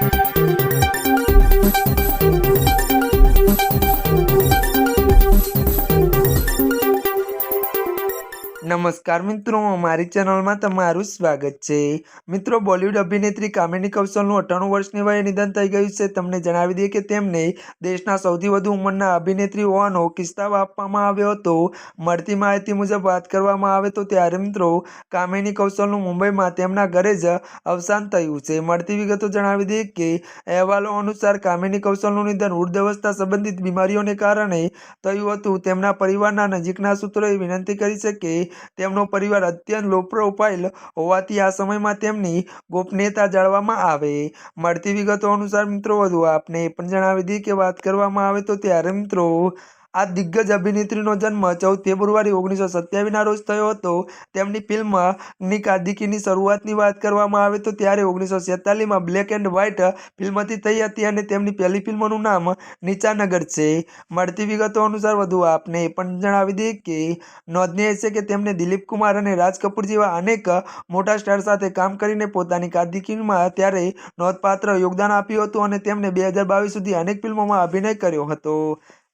Thank you. નમસ્કાર મિત્રો, મારી ચેનલમાં તમારું સ્વાગત છે. મિત્રો, બોલિવૂડ અભિનેત્રી કામિની કૌશલનું અઠ્ઠાણું વર્ષની વયે નિધન થઈ ગયું છે. તમને જણાવી દઈએ કે તેમને દેશના સૌથી વધુ ઉંમરના અભિનેત્રી હોવાનો કિસ્સાબ આપવામાં આવ્યો હતો. મળતી માહિતી મુજબ વાત કરવામાં આવે તો ત્યારે મિત્રો, કામિની કૌશલનું મુંબઈમાં તેમના ઘરે જ અવસાન થયું છે. મળતી વિગતો જણાવી દઈએ કે, અહેવાલો અનુસાર કામિની કૌશલનું નિધન વૃદ્ધાવસ્થા સંબંધિત બીમારીઓને કારણે થયું હતું. તેમના પરિવારના નજીકના સૂત્રોએ વિનંતી કરી છે કે તેમનો પરિવાર અત્યંત લો પ્રોફાઇલ હોવાથી આ સમયમાં તેમની ગોપનીયતા જાળવવામાં આવે. મળતી વિગતો અનુસાર મિત્રો, વધુ આપને એ પણ જણાવી દઈએ કે વાત કરવામાં આવે તો ત્યારે મિત્રો આ દિગ્ગજ અભિનેત્રીનો જન્મ ચૌદ ફેબ્રુઆરી ઓગણીસો સત્યાવીસના રોજ થયો હતો. તેમની ફિલ્મની કાદિકીની શરૂઆતની વાત કરવામાં આવે તો ત્યારે ઓગણીસો છેતાલીસમાં બ્લેક એન્ડ વ્હાઇટ ફિલ્મથી થઈ હતી અને તેમની પહેલી ફિલ્મનું નામ નીચાનગર છે. મળતી વિગતો અનુસાર વધુ આપને એ પણ જણાવી દઈએ કે નોંધનીય છે કે તેમણે દિલીપ કુમાર અને રાજ કપૂર જેવા અનેક મોટા સ્ટાર સાથે કામ કરીને પોતાની કાદિકીમાં ત્યારે નોંધપાત્ર યોગદાન આપ્યું હતું અને તેમણે બે હજાર બાવીસ સુધી અનેક ફિલ્મોમાં અભિનય કર્યો હતો.